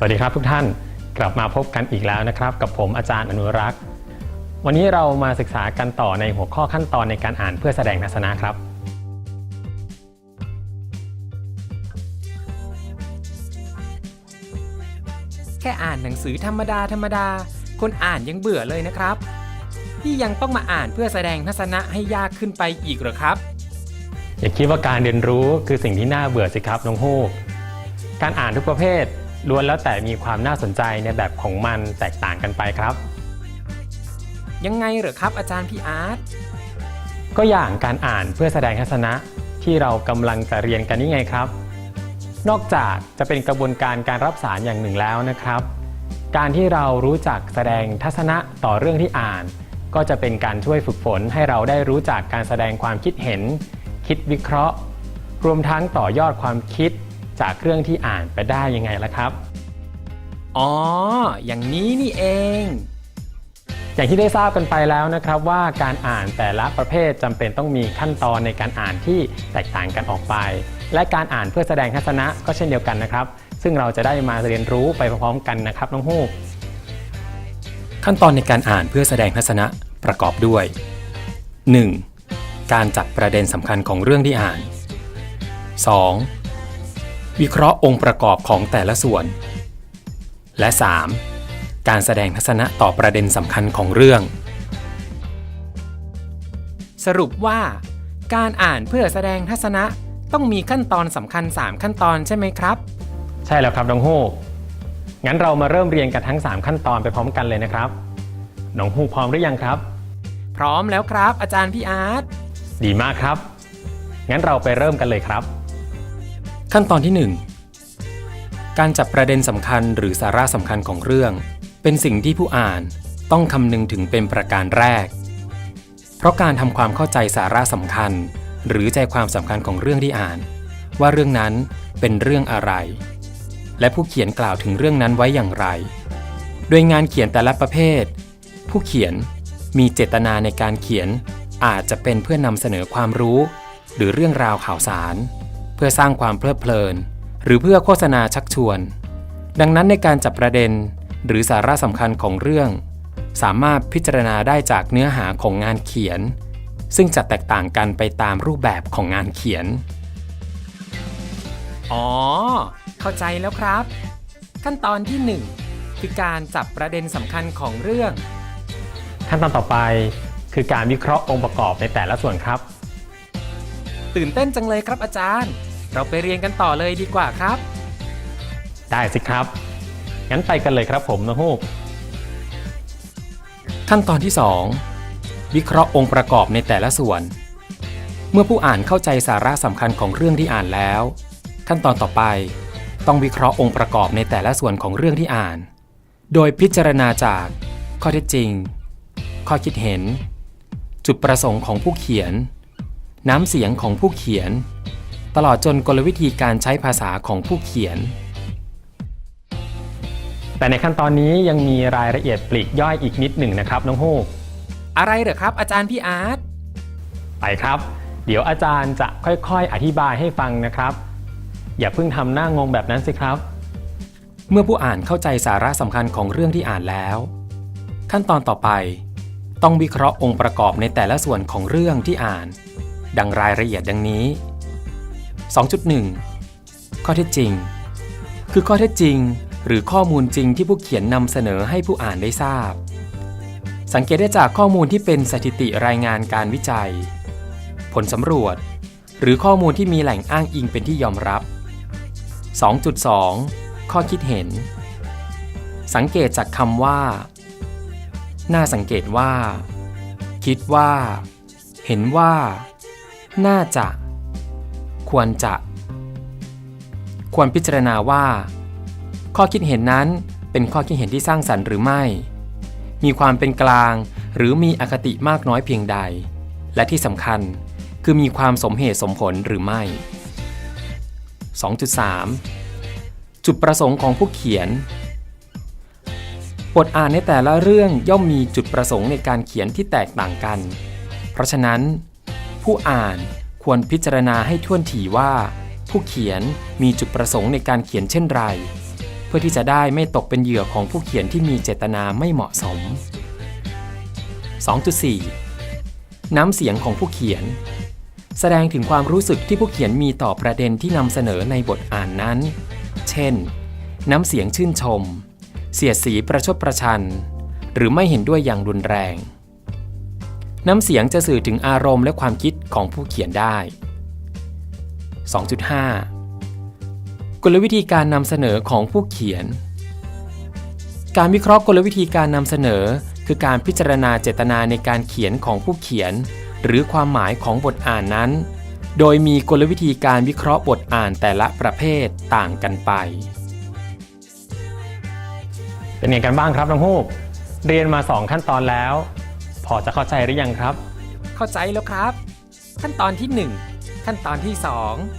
สวัสดีครับทุกท่านกลับมาพบกันอีกแล้วนะครับ กับผมอาจารย์อนุรักษ์ วันนี้เรามาศึกษากันต่อในหัวข้อขั้นตอนในการอ่านเพื่อแสดงทัศนะครับ แค่อ่านหนังสือธรรมดาธรรมดา คนอ่านยังเบื่อเลยนะครับ ที่ยังต้องมาอ่านเพื่อแสดงทัศนะให้ยากขึ้นไปอีกเหรอครับ อย่าคิดว่าการเรียนรู้คือสิ่งที่น่าเบื่อสิครับน้องฮูกการอ่านทุกประเภท ล้วนแล้วแต่มีความน่าสนใจในแบบของมันแตกต่างกันไปครับ ยังไงเหรอครับอาจารย์พี่อาร์ตก็อย่างการอ่านเพื่อแสดงทัศนะที่เรากำลังจะเรียนกันนี่ไงครับ นอกจากจะเป็นกระบวนการการรับสารอย่างหนึ่งแล้วนะครับ การที่เรารู้จักแสดงทัศนะต่อเรื่องที่อ่าน ก็จะเป็นการช่วยฝึกฝนให้เราได้รู้จักการแสดงความคิดเห็น คิดวิเคราะห์ รวมทั้งต่อยอดความคิด จากเรื่องที่อ่านไปได้ยังไงล่ะครับ อ๋อ อย่างนี้นี่เอง อย่างที่ได้ทราบกันไปแล้วนะครับว่าการอ่านแต่ละประเภทจำเป็นต้องมีขั้นตอนในการอ่านที่แตกต่างกันออกไป และการอ่านเพื่อแสดงทัศนะก็เช่นเดียวกันนะครับ ซึ่งเราจะได้มาเรียนรู้ไปพร้อมๆกันนะครับน้องฮูกขั้นตอนในการอ่านเพื่อแสดงทัศนะประกอบด้วย 1. การจับประเด็นสำคัญของเรื่องที่อ่าน 2. วิเคราะห์องค์ประกอบของแต่ละส่วน และ 3. การแสดงทัศนะต่อประเด็นสำคัญของเรื่อง สรุปว่า การอ่านเพื่อแสดงทัศนะต้องมีขั้นตอนสำคัญ 3 ขั้นตอนใช่ไหมครับ ใช่แล้วครับน้องฮูกงั้นเรามาเริ่มเรียนกันทั้ง 3 ขั้นตอนไปพร้อมกันเลยนะครับน้องฮูกพร้อมหรือยังครับ พร้อมแล้วครับ อาจารย์พี่อาร์ตดีมากครับ งั้นเราไปเริ่มกันเลยครับ ขั้นตอนที่ 1 การจับประเด็นสำคัญหรือสาระสำคัญของเรื่อง เป็นสิ่งที่ผู้อ่านต้องคำนึงถึงเป็นประการแรก เพราะการทำความเข้าใจสาระสำคัญ หรือใจความสำคัญของเรื่องที่อ่าน ว่าเรื่องนั้นเป็นเรื่องอะไร และผู้เขียนกล่าวถึงเรื่องนั้นไว้อย่างไร โดยงานเขียนแต่ละประเภท ผู้เขียนมีเจตนาในการเขียนอาจจะเป็นเพื่อนำเสนอความรู้ หรือเรื่องราวข่าวสาร เพื่อสร้างความเพลิดเพลิน หรือเพื่อโฆษณาชักชวน ดังนั้นในการจับประเด็น หรือสาระสำคัญของเรื่อง สามารถพิจารณาได้จากเนื้อหาของงานเขียน ซึ่งจะแตกต่างกันไปตามรูปแบบของงานเขียน อ๋อ เข้าใจแล้วครับ ขั้นตอนที่ 1 คือการจับประเด็นสำคัญของเรื่อง ขั้นตอนต่อไปคือการวิเคราะห์องค์ประกอบในแต่ละส่วนครับ ตื่นเต้นจังเลยครับอาจารย์ เราไปเรียนกันต่อเลยดีกว่าครับ ได้สิครับ งั้นไปกันเลยครับผมน้องฮูกขั้นตอนที่ 2 วิเคราะห์องค์ประกอบในแต่ละส่วน เมื่อผู้อ่านเข้าใจสาระสำคัญของเรื่องที่อ่านแล้ว ขั้นตอนต่อไป ต้องวิเคราะห์องค์ประกอบในแต่ละส่วนของเรื่องที่อ่าน โดยพิจารณาจาก ข้อเท็จจริง ข้อคิดเห็น จุดประสงค์ของผู้เขียน น้ำเสียงของผู้เขียน ตลอดจนกลวิธีการใช้ภาษาของผู้เขียน แต่ในขั้นตอนนี้ยังมีรายละเอียดปลีกย่อยอีกนิดหนึ่งนะครับน้องฮูกอะไรเหรอครับ อาจารย์พี่อาร์ตไปครับ เดี๋ยวอาจารย์จะค่อยๆ อธิบายให้ฟังนะครับ อย่าเพิ่งทำหน้างงแบบนั้นสิครับ เมื่อผู้อ่านเข้าใจสาระสำคัญของเรื่องที่อ่านแล้ว ขั้นตอนต่อไป ต้องวิเคราะห์องค์ประกอบในแต่ละส่วนของเรื่องที่อ่าน ดังรายละเอียดดังนี้ 2.1 ข้อเท็จจริง คือข้อเท็จจริง หรือข้อมูลจริงที่ผู้เขียนนำเสนอให้ผู้อ่านได้ทราบ สังเกตได้จากข้อมูลที่เป็นสถิติรายงานการวิจัย ผลสำรวจ หรือข้อมูลที่มีแหล่งอ้างอิงเป็นที่ยอมรับ 2.2 ข้อคิดเห็น สังเกตจากคำว่า น่าสังเกตว่า คิดว่า เห็นว่า น่าจะ ควรจะ ควรพิจารณาว่า ข้อคิดเห็นนั้นเป็นข้อคิดเห็นที่สร้างสรรค์หรือไม่ มีความเป็นกลางหรือมีอคติมากน้อยเพียงใด และที่สำคัญคือมีความสมเหตุสมผลหรือไม่ 2.3 จุดประสงค์ของผู้เขียน บทอ่านในแต่ละเรื่องย่อมมีจุดประสงค์ในการเขียนที่แตกต่างกัน เพราะฉะนั้น ผู้อ่าน ควรพิจารณาให้ท่วนถี่ว่า ผู้เขียนมีจุดประสงค์ในการเขียนเช่นไร เพื่อที่จะได้ไม่ตกเป็นเหยื่อของผู้เขียนที่มีเจตนาไม่เหมาะสม 2.4 น้ำเสียงของผู้เขียน แสดงถึงความรู้สึกที่ผู้เขียนมีต่อประเด็นที่นำเสนอในบทอ่านนั้น เช่น น้ำเสียงชื่นชม เสียดสีประชดประชัน หรือไม่เห็นด้วยอย่างรุนแรง น้ำเสียงจะสื่อถึงอารมณ์และความคิดของผู้เขียนได้ 2.5 กลวิธีการนำเสนอของผู้เขียน การวิเคราะห์กลวิธีการนำเสนอ คือการพิจารณาเจตนาในการเขียนของผู้เขียน หรือความหมายของบทอ่านนั้น โดยมีกลวิธีการวิเคราะห์บทอ่านแต่ละประเภทต่างกันไป เป็นไงกันบ้างครับน้องฮูกเรียนมา 2 ขั้นตอนแล้ว พอจะเข้าใจหรือยังครับ เข้าใจแล้วครับ ขั้นตอนที่ 1 ขั้นตอนที่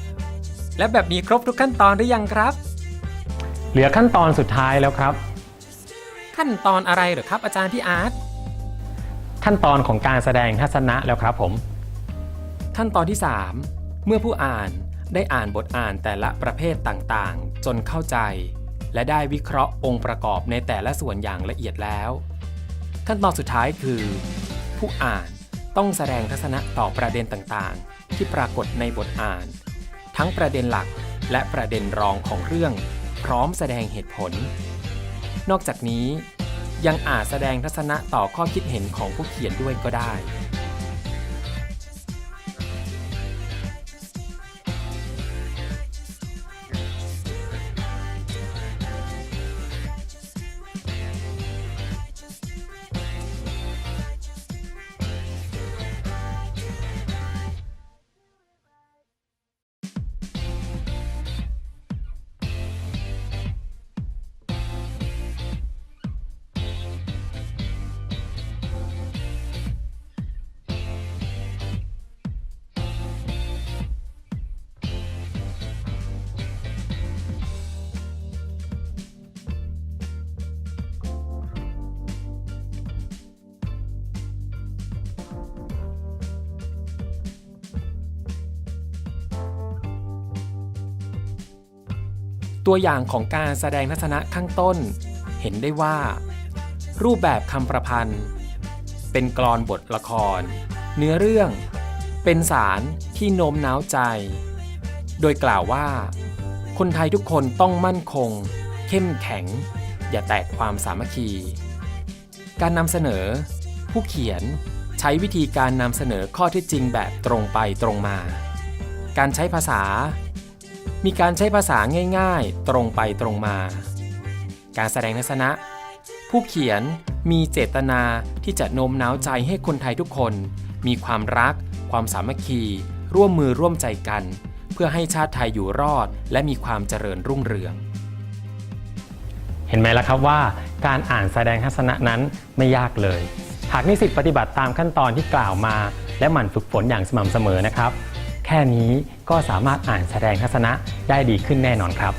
2 และแบบนี้ครบทุกขั้นตอนหรือยังครับ เหลือขั้นตอนสุดท้ายแล้วครับ ขั้นตอนอะไรเหรอครับ อาจารย์พี่อาร์ตขั้นตอนของการแสดงทัศนะแล้วครับผม ขั้นตอนที่ 3 เมื่อผู้อ่านได้อ่านบทอ่านแต่ละประเภทต่างๆ จนเข้าใจ และได้วิเคราะห์องค์ประกอบในแต่ละส่วนอย่างละเอียดแล้ว ขั้นตอนสุดท้ายคือ ผู้อ่านต้องแสดงทัศนะต่อประเด็นต่างๆ ที่ปรากฏในบทอ่าน ทั้งประเด็นหลักและประเด็นรองของเรื่อง พร้อมแสดงเหตุผล นอกจากนี้ยังอาจแสดงทัศนะต่อข้อคิดเห็นของผู้เขียนด้วยก็ได้ ตัวอย่างของการแสดงทัศนะข้างต้น เห็นได้ว่า รูปแบบคำประพันธ์ เป็นกลอนบทละคร เนื้อเรื่อง เป็นสารที่โน้มน้าวใจ โดยกล่าวว่า คนไทยทุกคนต้องมั่นคง เข้มแข็ง อย่าแตกความสามัคคี การนำเสนอ ผู้เขียนใช้วิธีการนำเสนอข้อเที่จริงแบบตรงไปตรงมา การใช้ภาษา มีการใช้ภาษาง่ายๆ ตรงไปตรงมา การแสดงทัศนะ ผู้เขียนมีเจตนาที่จะโน้มน้าวใจให้คนไทยทุกคน มีความรัก ความสามัคคี ร่วมมือร่วมใจกัน เพื่อให้ชาติไทยอยู่รอด และมีความเจริญรุ่งเรือง เห็นไหมล่ะครับว่าการอ่านแสดงทัศนะนั้นไม่ยากเลย หากนิสิตปฏิบัติตามขั้นตอนที่กล่าวมา และหมั่นฝึกฝนอย่างสม่ำเสมอนะครับ แค่นี้ก็สามารถอ่านแสดงทัศนะได้ดีขึ้นแน่นอนครับ